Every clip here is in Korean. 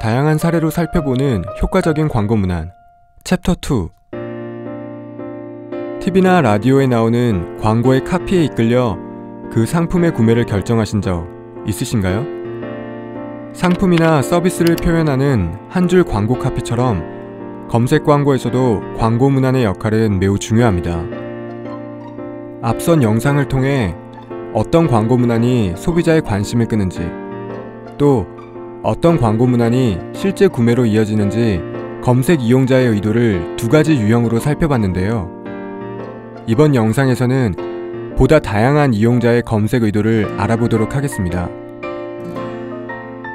다양한 사례로 살펴보는 효과적인 광고 문안 챕터 2 TV나 라디오에 나오는 광고의 카피에 이끌려 그 상품의 구매를 결정하신 적 있으신가요? 상품이나 서비스를 표현하는 한 줄 광고 카피처럼 검색 광고에서도 광고 문안의 역할은 매우 중요합니다. 앞선 영상을 통해 어떤 광고 문안이 소비자의 관심을 끄는지 또 어떤 광고 문안이 실제 구매로 이어지는지 검색 이용자의 의도를 두 가지 유형으로 살펴봤는데요. 이번 영상에서는 보다 다양한 이용자의 검색 의도를 알아보도록 하겠습니다.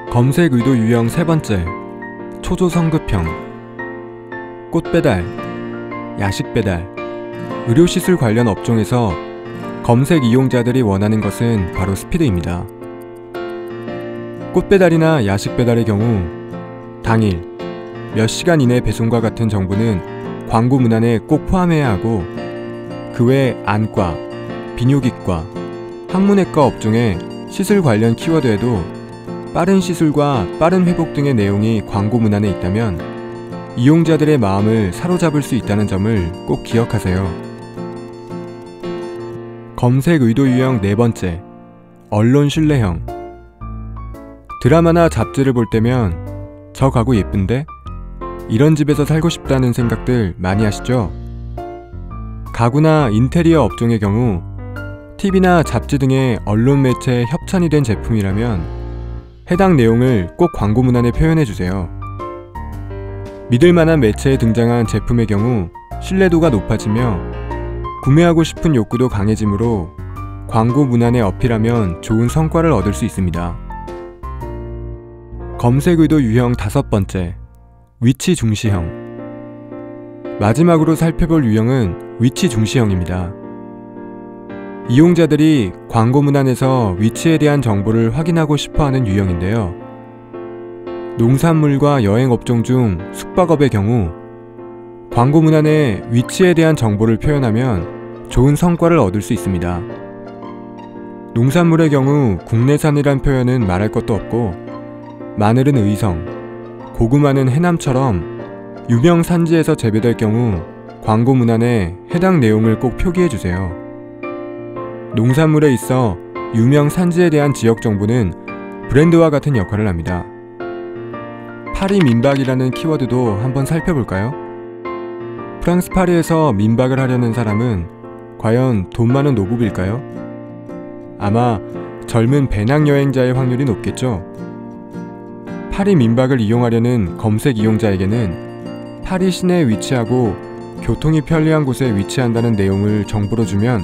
검색 의도 유형 세 번째, 초조 성급형, 꽃 배달, 야식 배달, 의료 시술 관련 업종에서 검색 이용자들이 원하는 것은 바로 스피드입니다. 꽃 배달이나 야식 배달의 경우 당일 몇 시간 이내 배송과 같은 정보는 광고 문안에 꼭 포함해야 하고 그 외 안과, 비뇨기과, 항문외과 업종의 시술 관련 키워드에도 빠른 시술과 빠른 회복 등의 내용이 광고 문안에 있다면 이용자들의 마음을 사로잡을 수 있다는 점을 꼭 기억하세요. 검색 의도 유형 네 번째, 언론 신뢰형. 드라마나 잡지를 볼 때면 저 가구 예쁜데? 이런 집에서 살고 싶다는 생각들 많이 하시죠? 가구나 인테리어 업종의 경우 TV나 잡지 등의 언론 매체에 협찬이 된 제품이라면 해당 내용을 꼭 광고 문안에 표현해 주세요. 믿을 만한 매체에 등장한 제품의 경우 신뢰도가 높아지며 구매하고 싶은 욕구도 강해지므로 광고 문안에 어필하면 좋은 성과를 얻을 수 있습니다. 검색 의도 유형 다섯 번째, 위치 중시형. 마지막으로 살펴볼 유형은 위치 중시형입니다. 이용자들이 광고 문안에서 위치에 대한 정보를 확인하고 싶어 하는 유형인데요. 농산물과 여행 업종 중 숙박업의 경우 광고 문안에 위치에 대한 정보를 표현하면 좋은 성과를 얻을 수 있습니다. 농산물의 경우 국내산이란 표현은 말할 것도 없고 마늘은 의성, 고구마는 해남처럼 유명 산지에서 재배될 경우 광고 문안에 해당 내용을 꼭 표기해 주세요. 농산물에 있어 유명 산지에 대한 지역 정보는 브랜드와 같은 역할을 합니다. 파리 민박이라는 키워드도 한번 살펴볼까요? 프랑스 파리에서 민박을 하려는 사람은 과연 돈 많은 노부일까요? 아마 젊은 배낭 여행자의 확률이 높겠죠. 파리 민박을 이용하려는 검색 이용자에게는 파리 시내에 위치하고 교통이 편리한 곳에 위치한다는 내용을 정보로 주면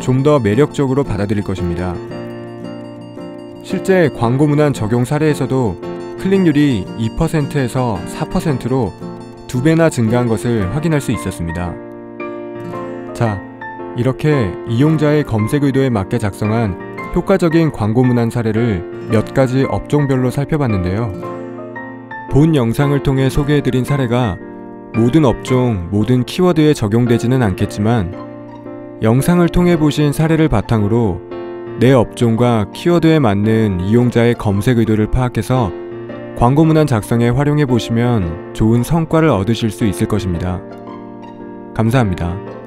좀 더 매력적으로 받아들일 것입니다. 실제 광고 문안 적용 사례에서도 클릭률이 2%에서 4%로 두 배나 증가한 것을 확인할 수 있었습니다. 자, 이렇게 이용자의 검색 의도에 맞게 작성한 효과적인 광고 문안 사례를 몇 가지 업종별로 살펴봤는데요. 본 영상을 통해 소개해드린 사례가 모든 업종, 모든 키워드에 적용되지는 않겠지만 영상을 통해 보신 사례를 바탕으로 내 업종과 키워드에 맞는 이용자의 검색 의도를 파악해서 광고 문안 작성에 활용해 보시면 좋은 성과를 얻으실 수 있을 것입니다. 감사합니다.